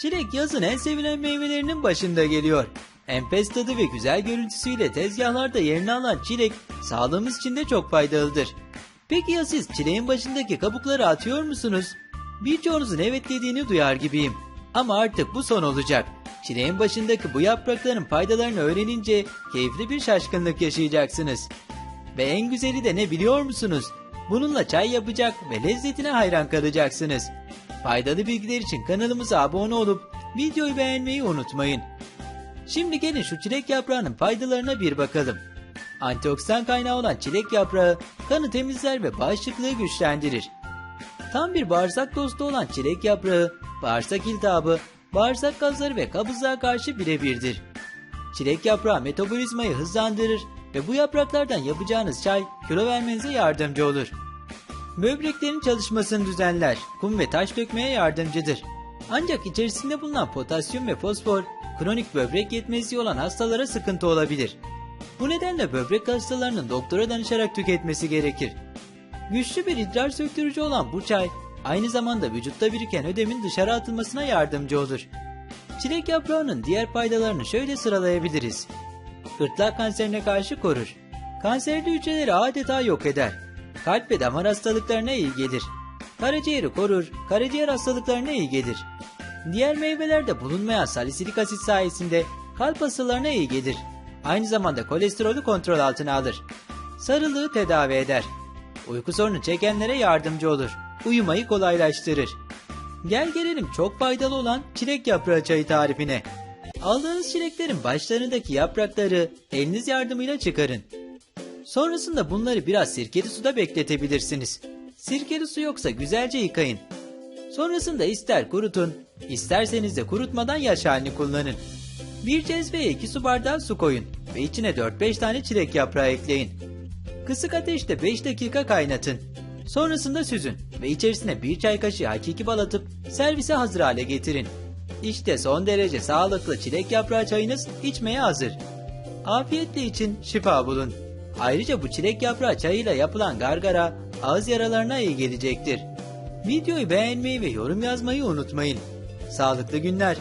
Çilek yazın en sevilen meyvelerinin başında geliyor. Enfes tadı ve güzel görüntüsüyle tezgahlarda yerini alan çilek sağlığımız için de çok faydalıdır. Peki ya siz çileğin başındaki kabukları atıyor musunuz? Birçoğunuzun evet dediğini duyar gibiyim. Ama artık bu son olacak. Çileğin başındaki bu yaprakların faydalarını öğrenince keyifli bir şaşkınlık yaşayacaksınız. Ve en güzeli de ne biliyor musunuz? Bununla çay yapacak ve lezzetine hayran kalacaksınız. Faydalı bilgiler için kanalımıza abone olup videoyu beğenmeyi unutmayın. Şimdi gelin şu çilek yaprağının faydalarına bir bakalım. Antioksidan kaynağı olan çilek yaprağı kanı temizler ve bağışıklığı güçlendirir. Tam bir bağırsak dostu olan çilek yaprağı, bağırsak iltihabı, bağırsak gazları ve kabızlığa karşı birebirdir. Çilek yaprağı metabolizmayı hızlandırır ve bu yapraklardan yapacağınız çay kilo vermenize yardımcı olur. Böbreklerin çalışmasını düzenler, kum ve taş dökmeye yardımcıdır. Ancak içerisinde bulunan potasyum ve fosfor, kronik böbrek yetmezliği olan hastalara sıkıntı olabilir. Bu nedenle böbrek hastalarının doktora danışarak tüketmesi gerekir. Güçlü bir idrar söktürücü olan bu çay, aynı zamanda vücutta biriken ödemin dışarı atılmasına yardımcı olur. Çilek yaprağının diğer faydalarını şöyle sıralayabiliriz. Gırtlak kanserine karşı korur. Kanserli hücreleri adeta yok eder. Kalp ve damar hastalıklarına iyi gelir. Karaciğeri korur, karaciğer hastalıklarına iyi gelir. Diğer meyvelerde bulunmayan salisilik asit sayesinde kalp hastalarına iyi gelir. Aynı zamanda kolesterolü kontrol altına alır. Sarılığı tedavi eder. Uyku sorunu çekenlere yardımcı olur. Uyumayı kolaylaştırır. Gel gelelim çok faydalı olan çilek yaprağı çayı tarifine. Aldığınız çileklerin başlarındaki yaprakları eliniz yardımıyla çıkarın. Sonrasında bunları biraz sirkeli suda bekletebilirsiniz. Sirkeli su yoksa güzelce yıkayın. Sonrasında ister kurutun, isterseniz de kurutmadan yaş halini kullanın. Bir cezveye 2 su bardağı su koyun ve içine 4-5 tane çilek yaprağı ekleyin. Kısık ateşte 5 dakika kaynatın. Sonrasında süzün ve içerisine bir çay kaşığı hakiki bal atıp servise hazır hale getirin. İşte son derece sağlıklı çilek yaprağı çayınız içmeye hazır. Afiyetle için şifa bulun. Ayrıca bu çilek yaprağı çayıyla yapılan gargara ağız yaralarına iyi gelecektir. Videoyu beğenmeyi ve yorum yazmayı unutmayın. Sağlıklı günler.